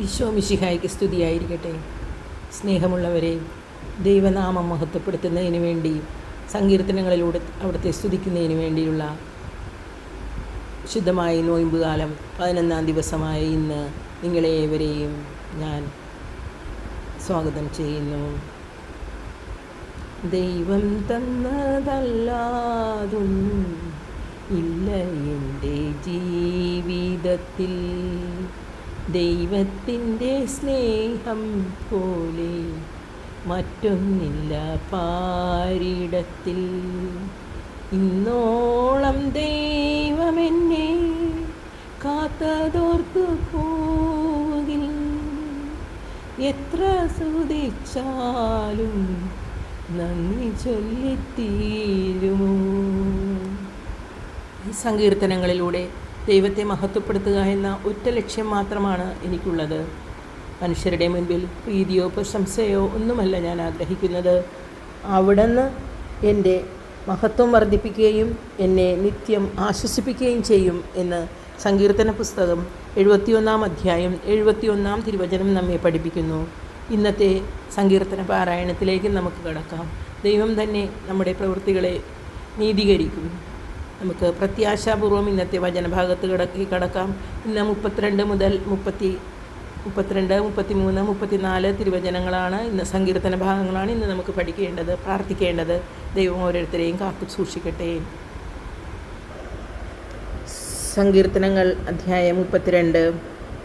ഈശോ മിശിഹായ്ക്ക് സ്തുതിയായിരിക്കട്ടെ. സ്നേഹമുള്ളവരെ ദൈവനാമം മഹത്വപ്പെടുത്തുന്നതിന് വേണ്ടി സങ്കീർത്തനങ്ങളിലൂടെ അവിടുത്തെ സ്തുതിക്കുന്നതിന് വേണ്ടിയുള്ള ശുദ്ധമായ നോയമ്പ് കാലം പതിനൊന്നാം ദിവസമായ ഇന്ന് നിങ്ങളെ ഏവരെയും ഞാൻ സ്വാഗതം ചെയ്യുന്നു. ദൈവം തന്നതല്ലാതും ഇല്ല എന്റെ ജീവിതത്തിൽ. ദൈവത്തിന്റെ സ്നേഹം പോലെ മറ്റൊന്നില്ല പാരിടത്തിൽ. ഇന്നോളം ദൈവമെന്നെ കാത്തതോർത്തു പോകിൽ. എത്ര സുതിച്ചാലും നന്ദി ചൊല്ലിത്തീരുമോ? സങ്കീർത്തനങ്ങളിലൂടെ ദൈവത്തെ മഹത്വപ്പെടുത്തുക എന്ന ഒറ്റ ലക്ഷ്യം മാത്രമാണ് എനിക്കുള്ളത്. മനുഷ്യരുടെ മുൻപിൽ പ്രീതിയോ പ്രശംസയോ ഒന്നുമല്ല ഞാൻ ആഗ്രഹിക്കുന്നത്. അവിടുന്ന് എന്റെ മഹത്വം വർദ്ധിപ്പിക്കുകയും എന്നെ നിത്യം ആശ്വസിപ്പിക്കുകയും ചെയ്യും എന്ന് സങ്കീർത്തന പുസ്തകം എഴുപത്തിയൊന്നാം അധ്യായം എഴുപത്തിയൊന്നാം തിരുവചനം നമ്മെ പഠിപ്പിക്കുന്നു. ഇന്നത്തെ സങ്കീർത്തന പാരായണത്തിലേക്ക് നമുക്ക് കടക്കാം. ദൈവം തന്നെ നമ്മുടെ പ്രവൃത്തികളെ നീതീകരിക്കും. നമുക്ക് പ്രത്യാശാപൂർവം ഇന്നത്തെ വചനഭാഗത്ത് കിടക്കി കടക്കാം. ഇന്ന് മുപ്പത്തിരണ്ട് മുതൽ മുപ്പത്തി മുപ്പത്തിരണ്ട് മുപ്പത്തി മൂന്ന് മുപ്പത്തിനാല് തിരുവചനങ്ങളാണ് ഇന്ന് സങ്കീർത്തന ഭാഗങ്ങളാണ് ഇന്ന് നമുക്ക് പഠിക്കേണ്ടത് പ്രാർത്ഥിക്കേണ്ടത്. ദൈവം ഓരോരുത്തരെയും കാത്തു സൂക്ഷിക്കട്ടെ. സങ്കീർത്തനങ്ങൾ അധ്യായം മുപ്പത്തിരണ്ട്.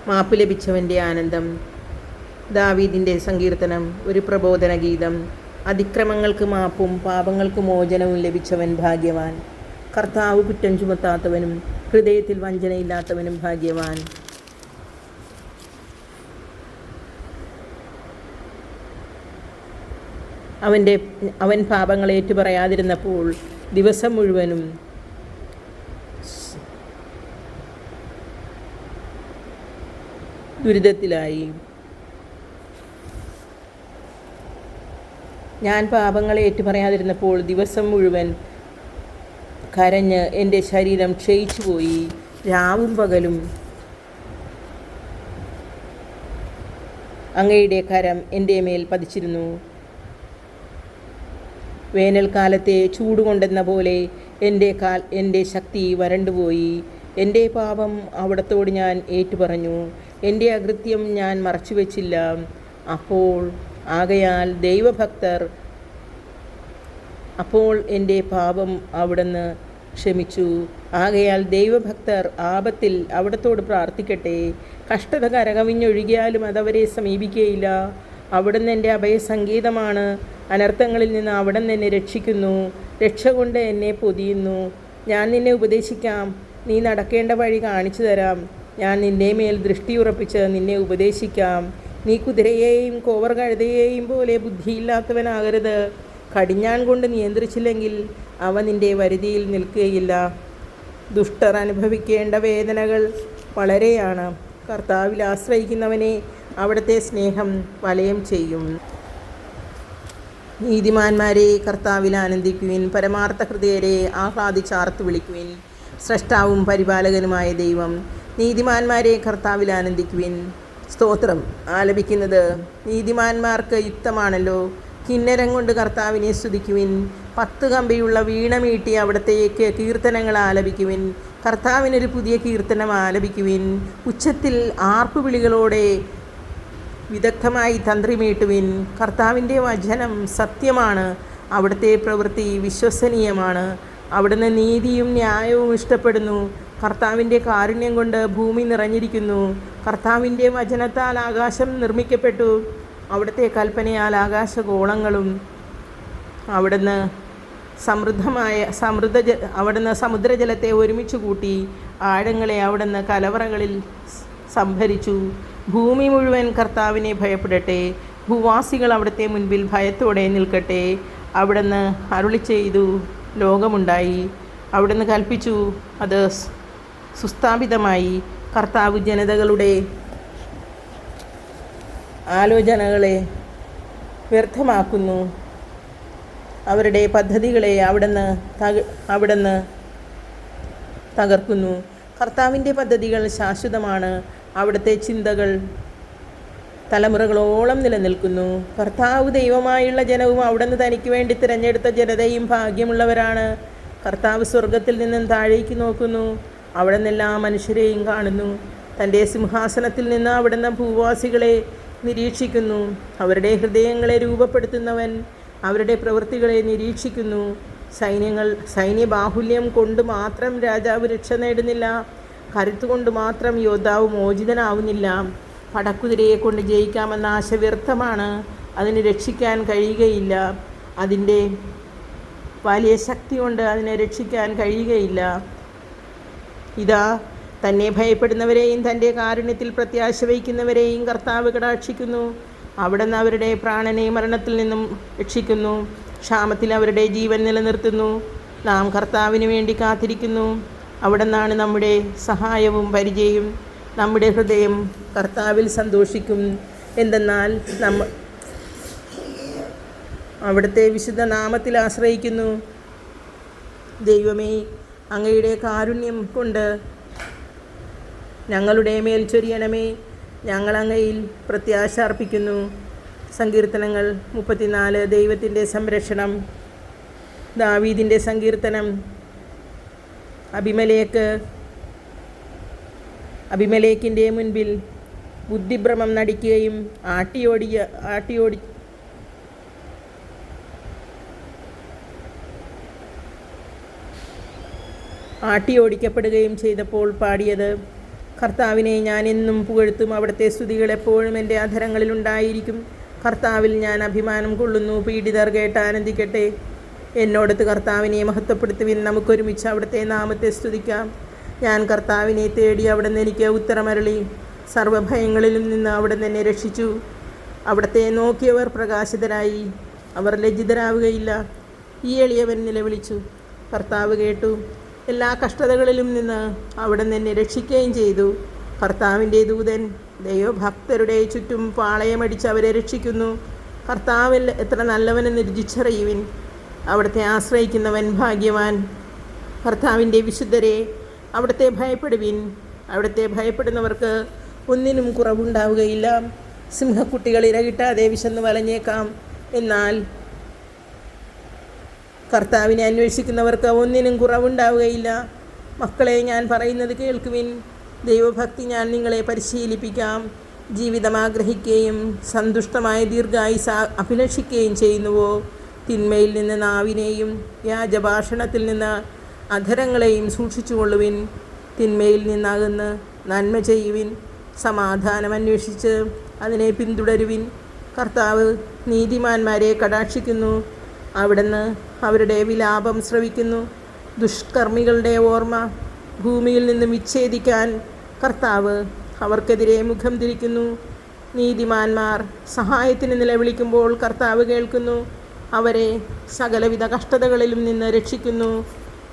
മാപ്പ് ലഭിച്ചവന്റെ ആനന്ദം. ദാവീദിന്റെ സങ്കീർത്തനം ഒരു പ്രബോധന ഗീതം അതിക്രമങ്ങൾക്ക് മാപ്പും പാപങ്ങൾക്ക് മോചനവും ലഭിച്ചവൻ ഭാഗ്യവാൻ. കർത്താവ് കുറ്റം ചുമത്താത്തവനും ഹൃദയത്തിൽ വഞ്ചനയില്ലാത്തവനും ഭാഗ്യവാൻ. അവന്റെ അവൻ പാപങ്ങൾ ഏറ്റുപറയാതിരുന്നപ്പോൾ ദിവസം മുഴുവനും ദുരിതത്തിലായി. ഞാൻ പാപങ്ങളെ ഏറ്റുപറയാതിരുന്നപ്പോൾ ദിവസം മുഴുവൻ കരഞ്ഞ് എന്റെ ശരീരം ക്ഷയിച്ചു പോയി. രാവും പകലും അങ്ങയുടെ കരം എന്റെ മേൽ പതിച്ചിരുന്നു. വേനൽക്കാലത്തെ ചൂടുകൊണ്ടെന്ന പോലെ എന്റെ കാൽ എന്റെ ശക്തി വരണ്ടുപോയി എന്റെ പാപം അവിടത്തോട് ഞാൻ ഏറ്റുപറഞ്ഞു. എന്റെ അകൃത്യം ഞാൻ മറച്ചുവെച്ചില്ല. അപ്പോൾ ആകയാൽ ദൈവഭക്തർ അപ്പോൾ എന്റെ പാപം അവിടുന്ന് ക്ഷമിച്ചു. ആകയാൽ ദൈവഭക്തർ ആപത്തിൽ അവിടത്തോട് പ്രാർത്ഥിക്കട്ടെ. കഷ്ടത കരകവിഞ്ഞൊഴുകിയാലും അതവരെ സമീപിക്കുകയില്ല. അവിടുന്ന് എന്റെ അഭയസംഗീതമാണ് അനർത്ഥങ്ങളിൽ നിന്ന് അവിടുന്ന് എന്നെ രക്ഷിക്കുന്നു. രക്ഷ കൊണ്ട് എന്നെ പൊതിയുന്നു. ഞാൻ നിന്നെ ഉപദേശിക്കാം. നീ നടക്കേണ്ട വഴി കാണിച്ചു തരാം. ഞാൻ നിന്നെ മേൽ ദൃഷ്ടിയുറപ്പിച്ച് നിന്നെ ഉപദേശിക്കാം. നീ കുതിരയെയും കോവർ കഴുതയെയും പോലെ ബുദ്ധിയില്ലാത്തവനാകരുത്. കടിഞ്ഞാൻ കൊണ്ട് നിയന്ത്രിച്ചില്ലെങ്കിൽ അവ നിന്റെ വരുതിയിൽ നിൽക്കുകയില്ല. ദുഷ്ടർ അനുഭവിക്കേണ്ട വേദനകൾ വളരെയാണ്. കർത്താവിൽ ആശ്രയിക്കുന്നവനെ അവിടുത്തെ സ്നേഹം വലയം ചെയ്യും. നീതിമാന്മാരെ കർത്താവിൽ ആനന്ദിക്കുവിൻ. പരമാർത്ഥ ഹൃദയരെ ആഹ്ലാദിച്ചാർത്ത് വിളിക്കുവിൻ. സ്രഷ്ടാവും പരിപാലകനുമായ ദൈവം നീതിമാന്മാരെ കർത്താവിൽ ആനന്ദിക്കുവിൻ. സ്തോത്രം. ആലപിക്കുന്നത് നീതിമാന്മാർക്ക് യുക്തമാണല്ലോ. കിന്നരം കൊണ്ട് കർത്താവിനെ സ്തുതിക്കുവിൻ. പത്ത് കമ്പിയുള്ള വീണമീട്ടി അവിടത്തേക്ക് കീർത്തനങ്ങൾ ആലപിക്കുവിൻ. കർത്താവിനൊരു പുതിയ കീർത്തനം ആലപിക്കുവിൻ. ഉച്ചത്തിൽ ആർപ്പുവിളികളോടെ വിദഗ്ധമായി തന്ത്രി മീട്ടുവിൻ. കർത്താവിന്റെ വചനം സത്യമാണ്. അവിടുത്തെ പ്രവൃത്തി വിശ്വസനീയമാണ്. അവിടുന്ന് നീതിയും ന്യായവും ഇഷ്ടപ്പെടുന്നു. കർത്താവിന്റെ കാരുണ്യം കൊണ്ട് ഭൂമി നിറഞ്ഞിരിക്കുന്നു. കർത്താവിന്റെ വചനത്താൽ ആകാശം നിർമ്മിക്കപ്പെട്ടു. അവിടുത്തെ കൽപ്പനയാൽ ആകാശഗോളങ്ങളും അവിടുന്ന് സമൃദ്ധമായ സമൃദ്ധ ജ അവിടുന്ന് സമുദ്രജലത്തെ ഒരുമിച്ച് കൂട്ടി ആഴങ്ങളെ അവിടുന്ന് കലവറകളിൽ സംഭരിച്ചു. ഭൂമി മുഴുവൻ കർത്താവിനെ ഭയപ്പെടട്ടെ. ഭൂവാസികൾ അവിടുത്തെ മുൻപിൽ ഭയത്തോടെ നിൽക്കട്ടെ. അവിടുന്ന് അരുളി ചെയ്തു ലോകമുണ്ടായി. അവിടുന്ന് കൽപ്പിച്ചു. അത് സുസ്ഥാപിതമായി. കർത്താവ് ജനതകളുടെ ആലോചനകളെ വ്യർത്ഥമാക്കുന്നു. അവരുടെ പദ്ധതികളെ അവിടുന്ന് തക അവിടുന്ന് തകർക്കുന്നു. കർത്താവിന്റെ പദ്ധതികൾ ശാശ്വതമാണ്. അവിടുത്തെ ചിന്തകൾ തലമുറകളോളം നിലനിൽക്കുന്നു. കർത്താവ് ദൈവമായുള്ള ജനവും അവിടുന്ന് തനിക്ക് വേണ്ടി തിരഞ്ഞെടുത്ത ജനതയും ഭാഗ്യമുള്ളവരാണ്. കർത്താവ് സ്വർഗത്തിൽ നിന്നും താഴേക്ക് നോക്കുന്നു. അവിടെ നിന്നെല്ലാ മനുഷ്യരെയും കാണുന്നു. തന്റെ സിംഹാസനത്തിൽ നിന്ന് അവിടുന്ന് ഭൂവാസികളെ നിരീക്ഷിക്കുന്നു. അവരുടെ ഹൃദയങ്ങളെ രൂപപ്പെടുത്തുന്നവൻ അവരുടെ പ്രവൃത്തികളെ നിരീക്ഷിക്കുന്നു. സൈന്യങ്ങൾ സൈന്യബാഹുല്യം കൊണ്ട് മാത്രം രാജാവ് രക്ഷ നേടുന്നില്ല. കരുത്തുകൊണ്ട് മാത്രം യോദ്ധാവ് മോചിതനാവുന്നില്ല. പടക്കുതിരയെ കൊണ്ട് ജയിക്കാമെന്ന ആശ വ്യർത്ഥമാണ്. അതിനെ രക്ഷിക്കാൻ കഴിയുകയില്ല. അതിന്റെ വലിയ ശക്തി കൊണ്ട് അതിനെ രക്ഷിക്കാൻ കഴിയുകയില്ല. ഇതാ തന്നെ ഭയപ്പെടുന്നവരെയും തന്റെ കാരുണ്യത്തിൽ പ്രത്യാശ വയ്ക്കുന്നവരെയും കർത്താവ് കടാക്ഷിക്കുന്നു. അവിടുന്ന് അവരുടെ പ്രാണനെ മരണത്തിൽ നിന്നും രക്ഷിക്കുന്നു. ക്ഷാമത്തിൽ അവരുടെ ജീവൻ നിലനിർത്തുന്നു. നാം കർത്താവിന് വേണ്ടി കാത്തിരിക്കുന്നു. അവിടെ നിന്നാണ് നമ്മുടെ സഹായവും പരിചയവും നമ്മുടെ ഹൃദയം കർത്താവിൽ സന്തോഷിക്കും. എന്തെന്നാൽ നമ്മ അവിടുത്തെ വിശുദ്ധ നാമത്തിൽ ആശ്രയിക്കുന്നു. ദൈവമേ അങ്ങയുടെ കാരുണ്യം കൊണ്ട് ഞങ്ങളുടെ മേൽ ചൊരിയണമേ. ഞങ്ങൾ അങ്ങയിൽ പ്രത്യാശ അർപ്പിക്കുന്നു സങ്കീർത്തനങ്ങൾ മുപ്പത്തിനാല് ദൈവത്തിന്റെ സംരക്ഷണം. ദാവീദിന്റെ സങ്കീർത്തനം. അഭിമലേക്ക് അഭിമലേക്കിന്റെ മുൻപിൽ ബുദ്ധിഭ്രമം നടിക്കുകയും ആട്ടിയോടിയ ആട്ടിയോടി ആട്ടിയോടിക്കപ്പെടുകയും ചെയ്തപ്പോൾ പാടിയത് കർത്താവിനെ ഞാൻ എന്നും പുകഴ്ത്തും. അവിടുത്തെ സ്തുതികൾ എപ്പോഴും എന്റെ അധരങ്ങളിൽ ഉണ്ടായിരിക്കും. കർത്താവിൽ ഞാൻ അഭിമാനം കൊള്ളുന്നു. പീഡിതർ കേട്ട് ആനന്ദിക്കട്ടെ എന്നോടത്ത് കർത്താവിനെ മഹത്വപ്പെടുത്തുവിൻ. നമുക്കൊരുമിച്ച് അവിടുത്തെ നാമത്തെ സ്തുതിക്കാം. ഞാൻ കർത്താവിനെ തേടി അവിടെ നിന്ന് എനിക്ക് ഉത്തരമരളി. സർവഭയങ്ങളിലും നിന്ന് അവിടെ എന്നെ രക്ഷിച്ചു. അവിടുത്തെ നോക്കിയവർ പ്രകാശിതരായി. അവർ ലജ്ജിതരാവുകയില്ല. ഈ എളിയവൻ നിലവിളിച്ചു. കർത്താവ് കേട്ടു. എല്ലാ കഷ്ടതകളിലും നിന്ന് അവിടെ എന്നെ രക്ഷിക്കുകയും ചെയ്തു. കർത്താവിന്റെ ദൂതൻ ദൈവഭക്തരുടെ ചുറ്റും പാളയമടിച്ച് അവരെ രക്ഷിക്കുന്നു. കർത്താവിൽ എത്ര നല്ലവനെന്ന് രുചിച്ചറിയുവിൻ. അവിടുത്തെ ആശ്രയിക്കുന്നവൻ ഭാഗ്യവാൻ. കർത്താവിന്റെ വിശുദ്ധരെ അവിടുത്തെ ഭയപ്പെടുവിൻ. അവിടുത്തെ ഭയപ്പെടുന്നവർക്ക് ഒന്നിനും കുറവുണ്ടാവുകയില്ല. സിംഹക്കുട്ടികൾ ഇരകിട്ടാതെ വിശന്ന് വലഞ്ഞേക്കാം. എന്നാൽ കർത്താവിനെ അന്വേഷിക്കുന്നവർക്ക് ഒന്നിനും കുറവുണ്ടാവുകയില്ല. മക്കളെ ഞാൻ പറയുന്നത് കേൾക്കുവിൻ. ദൈവഭക്തി ഞാൻ നിങ്ങളെ പരിശീലിപ്പിക്കാം. ജീവിതം ആഗ്രഹിക്കുകയും സന്തുഷ്ടമായ ദീർഘായുസ അഭിലഷിക്കുകയും ചെയ്യുന്നുവോ? തിന്മയിൽ നിന്ന് നാവിനെയും വ്യാജഭാഷണത്തിൽ നിന്ന് അധരങ്ങളെയും സൂക്ഷിച്ചുകൊള്ളുവിൻ. തിന്മയിൽ നിന്നകന്ന് നന്മ ചെയ്യുവിൻ. സമാധാനം അന്വേഷിച്ച് അതിനെ പിന്തുടരുവിൻ. കർത്താവ് നീതിമാന്മാരെ കടാക്ഷിക്കുന്നു. അവിടുന്ന് അവരുടെ വിലാപം ശ്രവിക്കുന്നു. ദുഷ്കർമ്മികളുടെ ഓർമ്മ ഭൂമിയിൽ നിന്ന് വിച്ഛേദിക്കാൻ കർത്താവ് അവർക്കെതിരെ മുഖം തിരിക്കുന്നു. നീതിമാന്മാർ സഹായത്തിന് നിലവിളിക്കുമ്പോൾ കർത്താവ് കേൾക്കുന്നു. അവരെ സകലവിധ കഷ്ടതകളിലും നിന്ന് രക്ഷിക്കുന്നു.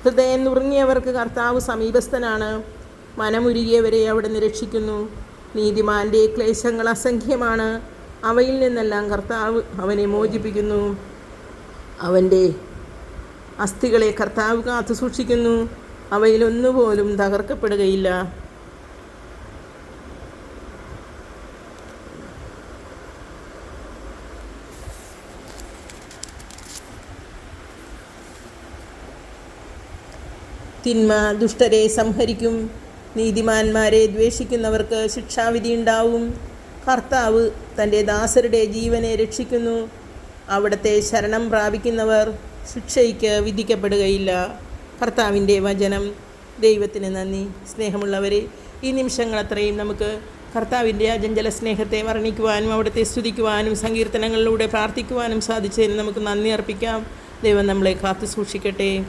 ഹൃദയം നുറുങ്ങിയവർക്ക് കർത്താവ് സമീപസ്ഥനാണ്. മനമുരുകിയവരെ അവിടുന്ന് രക്ഷിക്കുന്നു. നീതിമാന്റെ ക്ലേശങ്ങൾ അസംഖ്യമാണ്. അവയിൽ നിന്നെല്ലാം കർത്താവ് അവനെ മോചിപ്പിക്കുന്നു. അവന്റെ അസ്ഥികളെ കർത്താവ് കാത്തു സൂക്ഷിക്കുന്നു. അവയിലൊന്നുപോലും തകർക്കപ്പെടുകയില്ല. തിന്മ ദുഷ്ടരെ സംഹരിക്കും. നീതിമാന്മാരെ ദ്വേഷിക്കുന്നവർക്ക് ശിക്ഷാവിധി ഉണ്ടാവും. കർത്താവ് തന്റെ ദാസരുടെ ജീവനെ രക്ഷിക്കുന്നു. അവിടുത്തെ ശരണം പ്രാപിക്കുന്നവർ ശിക്ഷയ്ക്ക് വിധിക്കപ്പെടുകയില്ല. കർത്താവിന്റെ വചനം. ദൈവത്തിന് നന്ദി. സ്നേഹമുള്ളവരെ ഈ നിമിഷങ്ങൾ അത്രയും നമുക്ക് കർത്താവിന്റെ അജഞ്ചല സ്നേഹത്തെ വർണിക്കുവാനും അവിടുത്തെ സ്തുതിക്കുവാനും സങ്കീർത്തനങ്ങളിലൂടെ പ്രാർത്ഥിക്കുവാനും സാധിച്ചതിന് നമുക്ക് നന്ദി അർപ്പിക്കാം. ദൈവം നമ്മളെ കാത്തു സൂക്ഷിക്കട്ടെ